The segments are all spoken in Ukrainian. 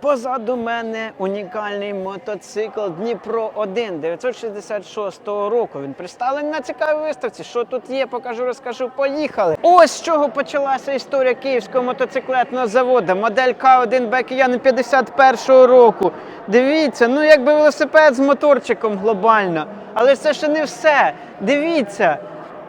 Позаду мене унікальний мотоцикл Дніпро 1 966 року. Він представлений на цікавій виставці. Що тут є, покажу, розкажу. Поїхали. Ось з чого почалася історія київського мотоциклетного заводу. Модель К1 Бекіян 51-го року. Дивіться, ну якби велосипед з моторчиком глобально. Але це ще не все. Дивіться,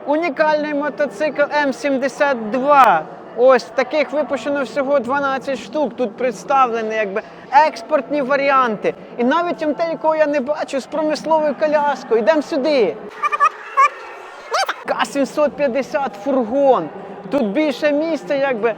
унікальний мотоцикл М72. Ось таких випущено всього 12 штук. Тут представлені якби експортні варіанти. І навіть МТ, якого я не бачу, з промисловою коляскою. Йдемо сюди. К-750 фургон. Тут більше місця, якби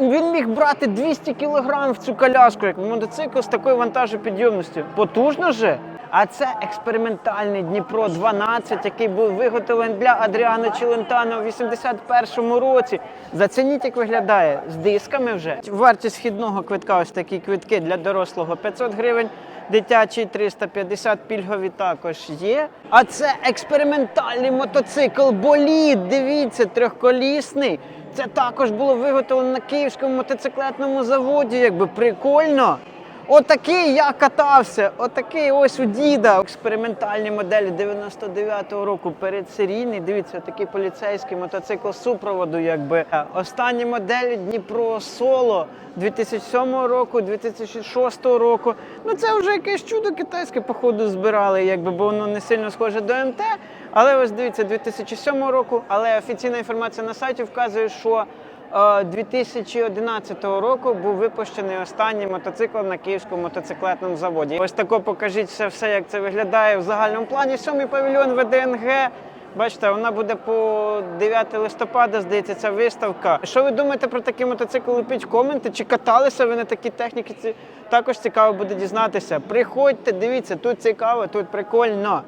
він міг брати 200 кг в цю коляску, як мотоцикл з такою вантажопідйомністю. Потужно же. А це експериментальний Дніпро 12, який був виготовлений для Адріана Челентано у 81-му році. Зацініть, як виглядає з дисками вже. Вартість вхідного квитка, ось такі квитки для дорослого 500 гривень. Дитячий 350 пільгові також є. А це експериментальний мотоцикл Болід. Дивіться, трьохколісний. Це також було виготовлено на київському мотоциклетному заводі. Якби прикольно. Отакий я катався. Отакий ось у діда. Експериментальні моделі 99-го року передсерійний. Дивіться, такий поліцейський мотоцикл супроводу. Якби останні моделі Дніпро Соло 2007 року, 2006 року. Ну це вже якесь чудо китайське, походу, збирали, якби, бо воно не сильно схоже до МТ. Але ось дивіться, 2007 року. Але офіційна інформація на сайті вказує, що 2011 року був випущений останній мотоцикл на київському мотоциклетному заводі. Ось тако покажіть все, все, як це виглядає в загальному плані. Сьомий павільйон ВДНГ. Бачите, вона буде по 9 листопада, здається, ця виставка. Що ви думаєте про такий мотоцикл? Лепіть коменти, чи каталися ви на такій техніці? Ці- Також цікаво буде дізнатися. Приходьте, дивіться, тут цікаво, тут прикольно.